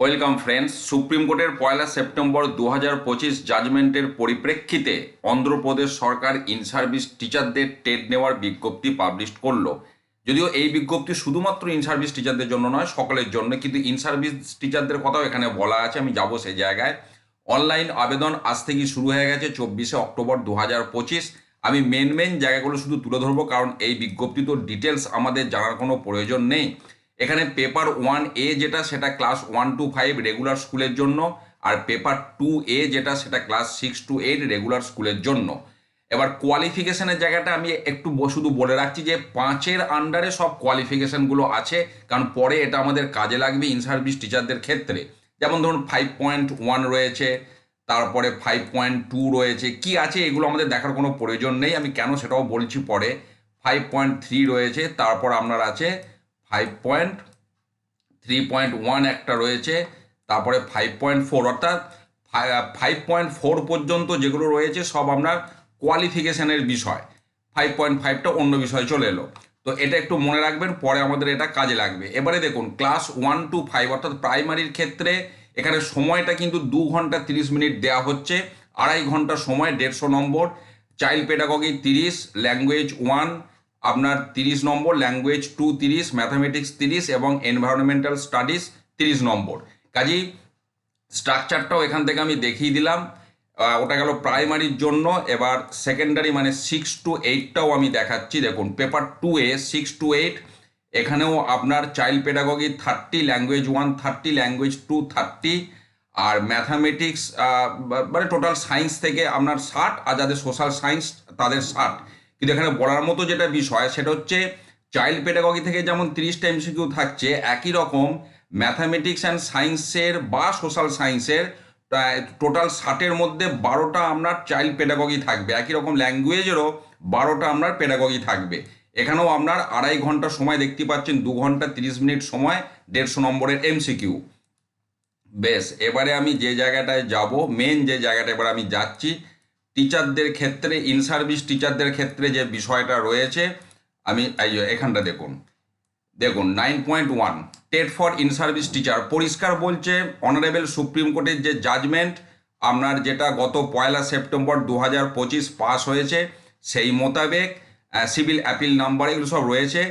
Welcome friends, supreme কোর্টের পয়লা September দু হাজার পঁচিশ জাজমেন্টের পরিপ্রেক্ষিতে অন্ধ্রপ্রদেশ সরকার ইন সার্ভিস টিচারদের টেট নেওয়ার বিজ্ঞপ্তি পাবলিশ করল। যদিও এই বিজ্ঞপ্তি শুধুমাত্র ইন সার্ভিস টিচারদের জন্য নয়, সকলের জন্য, কিন্তু ইন সার্ভিস টিচারদের কথাও এখানে বলা আছে, আমি যাব সেই জায়গায়। অনলাইন আবেদন আজ থেকেই শুরু হয়ে গেছে, চব্বিশে অক্টোবর দু হাজার পঁচিশ। আমি মেন মেন জায়গাগুলো শুধু তুলে ধরবো, কারণ এই বিজ্ঞপ্তি তো ডিটেলস আমাদের জানার কোনো প্রয়োজন নেই। এখানে পেপার ওয়ান এ যেটা, সেটা class one to five regular স্কুলের জন্য, আর পেপার টু এ যেটা, সেটা class six to eight regular স্কুলের জন্য। এবার কোয়ালিফিকেশনের জায়গাটা আমি একটু শুধু বলে রাখছি যে, পাঁচের আন্ডারে সব কোয়ালিফিকেশানগুলো আছে, কারণ পরে এটা আমাদের কাজে লাগবে ইন সার্ভিস টিচারদের ক্ষেত্রে। যেমন ধরুন ফাইভ পয়েন্ট ওয়ান রয়েছে, তারপরে ফাইভ পয়েন্ট টু রয়েছে, কি আছে এগুলো আমাদের দেখার কোনো প্রয়োজন নেই, আমি কেন সেটাও বলছি পরে। ফাইভ পয়েন্ট থ্রি রয়েছে, তারপর আপনার আছে five point three point one একটা রয়েছে, তারপরে ফাইভ পয়েন্ট ফোর অর্থাৎ ফাইভ পয়েন্ট ফোর পর্যন্ত যেগুলো রয়েছে, সব আপনার কোয়ালিফিকেশনের বিষয়। ফাইভ পয়েন্ট ফাইভটা অন্য বিষয় চলে এলো। তো এটা একটু মনে রাখবেন, পরে আমাদের এটা কাজে লাগবে। এবারে দেখুন ক্লাস ওয়ান টু ফাইভ অর্থাৎ প্রাইমারির ক্ষেত্রে এখানে সময়টা কিন্তু দু ঘণ্টা তিরিশ মিনিট দেওয়া হচ্ছে, আড়াই ঘণ্টা সময়, দেড়শো নম্বর চাইল্ড পেডাগগি তিরিশ ল্যাঙ্গুয়েজ ওয়ান আপনার তিরিশ নম্বর ল্যাঙ্গুয়েজ টু তিরিশ ম্যাথামেটিক্স তিরিশ এবং এনভায়রনমেন্টাল স্টাডিজ তিরিশ নম্বর। কাজেই স্ট্রাকচারটাও এখান থেকে আমি দেখিয়ে দিলাম। ওটা গেল প্রাইমারির জন্য, এবার সেকেন্ডারি মানে সিক্স টু এইটটাও আমি দেখাচ্ছি। দেখুন paper two A six to eight এখানেও আপনার child pedagogy thirty language one thirty language two thirty আর ম্যাথামেটিক্স মানে টোটাল সায়েন্স থেকে আপনার ষাট, আর যাদের সোশ্যাল সায়েন্স তাদের ষাট। কিন্তু এখানে বলার মতো যেটা বিষয়, সেটা হচ্ছে চাইল্ড পেডাগগি থেকে যেমন তিরিশটা এমসিকিউ থাকছে, একই রকম ম্যাথামেটিক্স অ্যান্ড সায়েন্সের বা সোশ্যাল সায়েন্সের টোটাল ষাটের মধ্যে বারোটা আপনার চাইল্ড পেডাগগি থাকবে। একই রকম ল্যাঙ্গুয়েজেরও বারোটা আপনার পেডাগগি থাকবে। এখানেও আপনার আড়াই ঘণ্টা সময় দেখতে পাচ্ছেন, দু ঘণ্টা তিরিশ মিনিট সময়, দেড়শো নম্বরের এমসিকিউ বেশ, এবারে আমি যে জায়গাটায় যাব মেন যে জায়গাটা, এবার আমি যাচ্ছি টিচারদের ক্ষেত্রে ইন সার্ভিস টিচারদের ক্ষেত্রে যে বিষয়টা রয়েছে, আমি এখানটা দেখুন। দেখুন nine point one TET for in service teacher পরিষ্কার বলছে অনারেবল সুপ্রিম কোর্টের যে জাজমেন্ট আপনার যেটা গত পয়লা সেপ্টেম্বর দু হাজার পঁচিশ পাস হয়েছে, সেই মোতাবেক সিভিল অ্যাপিল নাম্বার এগুলো সব রয়েছে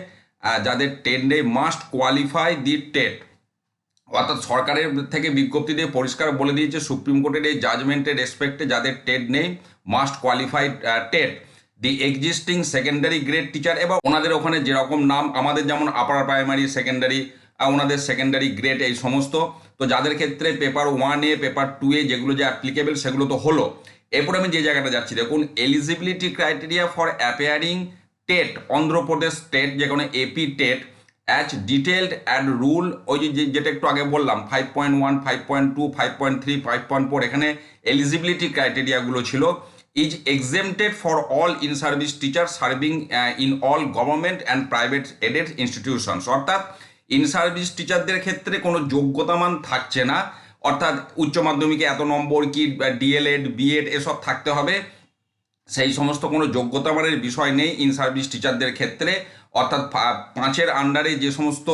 যাদের টেট নেই মাস্ট কোয়ালিফাই দি টেট। অর্থাৎ সরকারের থেকে বিজ্ঞপ্তি দিয়ে পরিষ্কার বলে দিয়েছে, সুপ্রিম কোর্টের এই জাজমেন্টের রেসপেক্টে যাদের টেট নেই must qualified TET the existing secondary grade teacher এবং ওনাদের ওখানে যেরকম নাম, আমাদের যেমন আপার প্রাইমারি সেকেন্ডারি ওনাদের সেকেন্ডারি গ্রেড এই সমস্ত। তো যাদের ক্ষেত্রে পেপার ওয়ান এ পেপার টু এ যেগুলো যে অ্যাপ্লিকেবল সেগুলো তো হলো। এরপর আমি যে জায়গাটা যাচ্ছি, দেখুন eligibility criteria for appearing TET, Andhra Pradesh TET যে কোনো AP TET as detailed and rule ওই যে যেটা একটু আগে বললাম five point one five point two five point three five point four এখানে এলিজিবিলিটি ক্রাইটেরিয়াগুলো ছিল is exempted for all in service teacher serving in all government and private aided institutions অর্থাৎ ইন সার্ভিস টিচারদের ক্ষেত্রে কোনো যোগ্যতামান থাকছে না, অর্থাৎ উচ্চ মাধ্যমিকে এত নম্বর কি ডিএলএড বিএড এসব থাকতে হবে, সেই সমস্ত কোনো যোগ্যতামানের বিষয় নেই ইন সার্ভিস টিচারদের ক্ষেত্রে অর্থাৎ পাঁচের আন্ডারে যে সমস্ত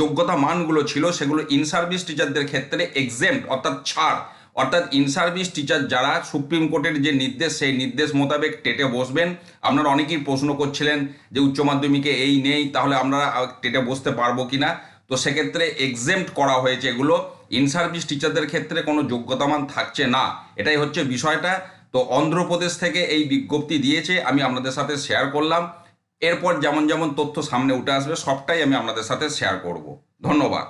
যোগ্যতা মানগুলো ছিল, সেগুলো ইন সার্ভিস টিচারদের ক্ষেত্রে এক্সেম্ট অর্থাৎ ছাড়। অর্থাৎ ইন সার্ভিস টিচার যারা সুপ্রিম কোর্টের যে নির্দেশ, সেই নির্দেশ মোতাবেক টেটে বসবেন। আপনারা অনেকেই প্রশ্ন করছিলেন যে উচ্চ মাধ্যমিকে এই নেই, তাহলে আমরা টেটে বসতে পারব কিনা? তো সেক্ষেত্রে এক্সেম্ট করা হয়েছে এগুলো। ইন সার্ভিস টিচারদের ক্ষেত্রে কোনো যোগ্যতামান থাকছে না। এটাই হচ্ছে বিষয়টা। তো অন্ধ্রপ্রদেশ থেকে এই বিজ্ঞপ্তি দিয়েছে, আমি আপনাদের সাথে শেয়ার করলাম। এরপর যেমন যেমন তথ্য সামনে উঠে আসবে সবটাই আমি আপনাদের সাথে শেয়ার করব। ধন্যবাদ।